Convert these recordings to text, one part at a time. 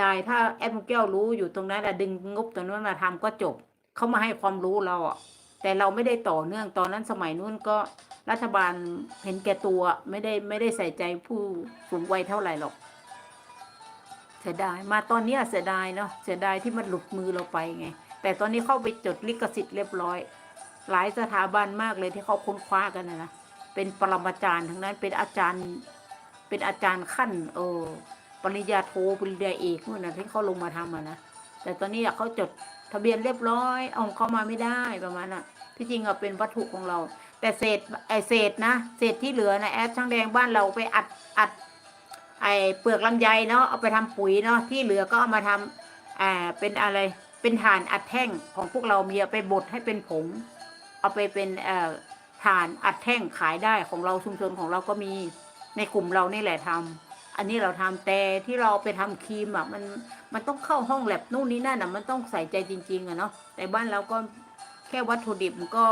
ดายถ้าแอดมุกแก้วรู้อยู่ตรงนั้นอะดึงงบตรงนั้นมาทำก็จบ เขามาให้ความรู้เราอะแต่เราไม่ได้ต่อเนื่องตอนนั้นสมัยนู้นก็รัฐบาลเห็นแก่ตัวไม่ได้ไม่ได้ใส่ใจผู้สูงวัยเท่าไหร่หรอก เสียดายมาตอนนี้เสียดายเนาะเสียดายที่มันหลุดมือเราไปไง แต่ตอนนี้เข้าไปจดลิขสิทธิ์เรียบร้อย หลายสถาบันมากเลยที่เขาค้นคว้ากันนะเป็นปรมาจารย์ทั้งนั้นเป็นอาจารย์ เป็นอาจารย์ขั้น เออ ปริญญาโทปริญญาเอกนู่นนะที่เขาลงมาทำอะนะแต่ตอนนี้เขาจดทะเบียนเรียบร้อยเอาเข้ามาไม่ได้ประมาณน่ะที่จริงอะเป็นวัตถุของเรา แต่เศษไอเศษนะเศษที่เหลือนะแอดช่างแดงบ้านเราไปอัดอัดไอเปลือกลำไยเนาะเอาไปทำปุ๋ยเนาะที่เหลือก็เอามาทำอ่าเป็นอะไรเป็นถ่านอัดแท่งของพวกเรามีเอาไปบดให้เป็นผง เอาไปเป็นเอ่อถ่านอัดแท่งขายได้ของเราชุมชนของเราก็มีในกลุ่มเรานี่แหละทำ อันนี้เราทำแต่ที่เราไปทำครีมอะมันมันต้องเข้าห้องแลบนู่นนี่นั่นอะมันต้องใส่ใจจริง ๆอะเนาะแต่บ้านเราก็แค่วัตถุดิบมันก็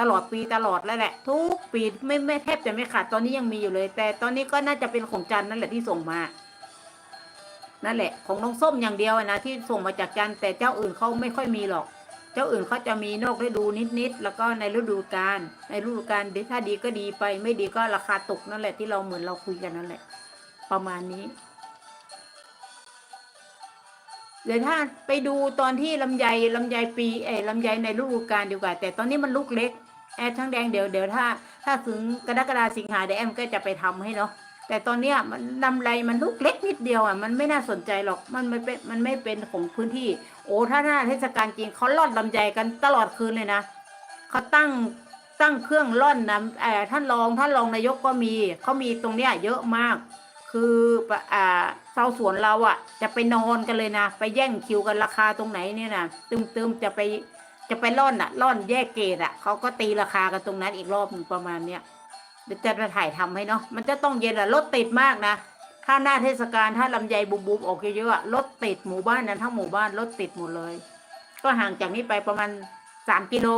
ตลอดปีตลอดแล้วแหละ ทุกปีไม่ไม่แทบจะไม่ขาดตอนนี้ยังมีอยู่เลย แต่ตอนนี้ก็น่าจะเป็นของจันนั่นแหละที่ส่งมานั่นแหละ ของน้องส้มอย่างเดียวนะที่ส่งมาจากจันแต่เจ้าอื่นเขาไม่ค่อยมีหรอก เจ้าอื่นเขาจะมีนอกฤดูนิดๆแล้วก็ในฤดูกาลในฤดูกาลถ้าดีก็ดีไป ไม่ดีก็ราคาตกนั่นแหละที่เราเหมือนเราคุยกันนั่นแหละ ประมาณนี้ เดี๋ยวถ้าไปดูตอนที่ลำไยลำไยปี เอลำไยในฤดูกาลดีกว่า แต่ตอนนี้มันลูกเล็ก แอดทั้งแดงเดี๋ยวเดี๋ยวถ้า ถ้าถึงกรกฎาสิงหาเดี๋ยวแอมก็จะไปทำให้เนาะแต่ตอนเนี้ยมันลำไรมันลูกเล็กนิดเดียวอะมันไม่น่าสนใจหรอกมันไม่เป็นมันไม่เป็นของพื้นที่ โอ้ถ้าหน้าเทศกาลจริงเขาล่อนลำไยกันตลอดคืนเลยนะเขาตั้งตั้งเครื่องล่อนนะเออท่านรองท่านรองนายกก็มีเขามีตรงเนี้ยเยอะมาก คือปะอ่าชาวสวนเราอะ จะไปนอนกันเลยนะ ไปแย่งคิวกันราคาตรงไหนเนี่ยนะตึมๆจะไปจะไปล่อนอะล่อนแยกเกตอะเขาก็ตีราคากันตรงนั้นอีกรอบหนึ่งประมาณเนี้ยเดี๋ยวจะมาถ่ายทำให้เนาะมันจะต้องเย็นอะรถติดมากนะถ้าหน้าเทศกาลถ้าลำไยบุบๆออกเยอะๆอะรถติดหมู่บ้านนั้นทั้งหมู่บ้านรถติดหมดเลย ก็ห่างจากนี้ไปประมาณสามกิโล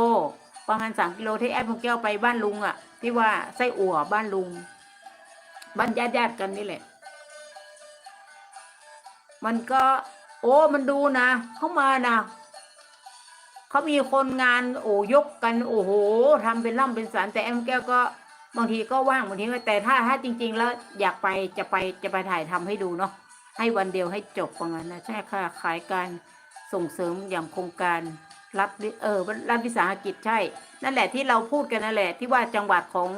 ประมาณสามกิโลที่แอดพงแก้วไปบ้านลุงอะ ที่ว่าไส้อั่วบ้านลุง บ้านญาติญาติกันนี่แหละ มันก็ โอ้มันดูนะเข้ามานะเขามีคนงานโอ้ยกกันโอ้โหทำเป็นร่ำเป็นสารแต่แอมแก้วก็บางทีก็ว่างบางทีก็แต่ถ้าถ้าจริง ๆ แล้วอยากไปจะไปจะไปถ่ายทำให้ดูเนาะให้วันเดียวให้จบประมาณนั้นใช่ค่ะขายการส่งเสริมอย่างโครงการรัฐวิเออรัฐวิสาหกิจใช่ นั่นแหละที่เราพูดกันนั่นแหละที่ว่าจังหวัดของ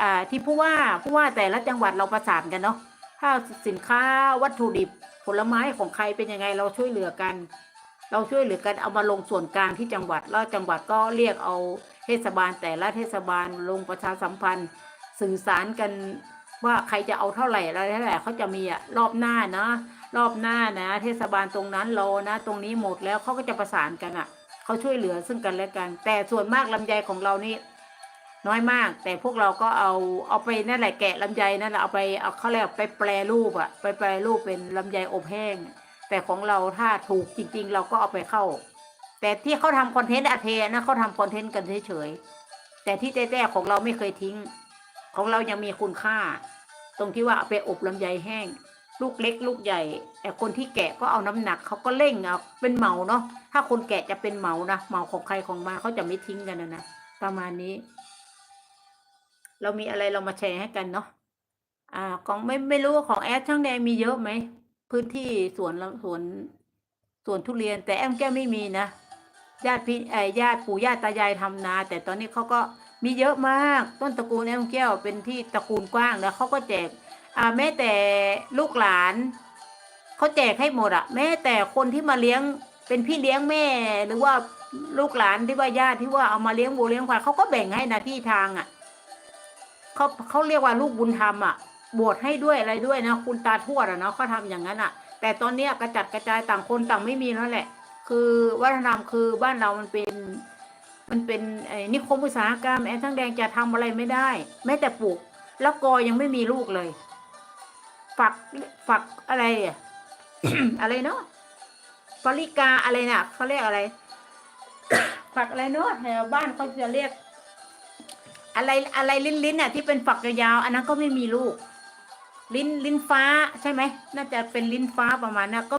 อ่าที่ผู้ว่าผู้ว่าแต่ละจังหวัดเราประสานกันเนาะถ้าสินค้าวัตถุดิบผลไม้ของใครเป็นยังไงเราช่วยเหลือกัน เราช่วยเหลือกันเอามาลงส่วนกลางที่จังหวัดแล้วจังหวัดก็เรียกเอาเทศบาลแต่ละเทศบาลลงประชาสัมพันธ์ สื่อสารกันว่าใครจะเอาเท่าไหร่อะไรเท่าไหร่เขาจะมีอะรอบหน้านะรอบหน้านะ เทศบาลตรงนั้นโลนะ ตรงนี้หมดแล้วเขาก็จะประสานกันอะเขาช่วยเหลือซึ่งกันและกัน แต่ส่วนมากลำไยของเรานี่ น้อยมาก แต่พวกเราก็เอาเอาไปนั่นแหละแกะลำไยนั่นแหละเอาไปเอาเขาเรียกไปแปรรูปอะไปแปรรูปเป็นลำไยอบแห้ง แต่ของเราถ้าถูกจริง ๆ เราก็เอาไปเข้า แต่ที่เขาทำคอนเทนต์อาเทนะเขาทำคอนเทนต์กันเฉยๆแต่ที่แท้ๆของเราไม่เคยทิ้ง ของเรายังมีคุณค่า ตรงที่ว่าเอาไปอบลำไยแห้ง ลูกเล็ก ลูกใหญ่แต่คนที่แกะก็เอาน้ำหนักเขาก็เร่งเอาเป็นเหมาเนาะถ้าคนแกะจะเป็นเหมานะเหมาของใครของมาเขาจะไม่ทิ้งกันนะนะประมาณนี้ เรามีอะไรเรามาแชร์ให้กันเนาะอ่า ของไม่ไม่รู้ว่าของแอดช่างแดงมีเยอะไหมพื้นที่สวนละสวนสวนทุเรียน แต่แอมแก้วไม่มีนะญาติพี่ไอ้ญาติปู่ญาติตายายทำนา แต่ตอนนี้เขาก็มีเยอะมากต้นตระกูลแอมแก้วเป็นที่ตระกูลกว้างแล้วเขาก็แจกอ่าแม้แต่ลูกหลานเขาแจกให้หมดอะแม้แต่คนที่มาเลี้ยงเป็นพี่เลี้ยงแม่ หรือว่าลูกหลานที่ว่าญาติที่ว่าเอามาเลี้ยงวัวเลี้ยงควายเขาก็แบ่งให้นะที่ทางอะ เขาเขาเรียกว่าลูกบุญธรรมอะบวชให้ด้วยอะไรด้วยนะคุณตาทวดอะเนาะเขาทำอย่างนั้นอะ แต่ตอนเนี้ยกระจัดกระจายต่างคนต่างไม่มีแล้วแหละ คือวัฒนธรรมคือบ้านเรามันเป็น มันเป็นไอ้นิคมอุตสาหกรรมแอนทั้งแดงจะทำอะไรไม่ได้ แม้แต่ปลูก แล้วกอยังไม่มีลูกเลย ฝักฝักอะไรอะอะไรเนาะฟาริกาอะไรน่ะเขาเรียกอะไร ฝักอะไรเนาะแถวบ้านเขาจะเรียก อะไรอะไรลิ้นลิ้นๆน่ะที่เป็นฝักยาวๆอันนั้นก็ไม่มีลูก ลิ้นลิ้นฟ้าใช่ไหมน่าจะเป็นลิ้นฟ้าประมาณนั้นก็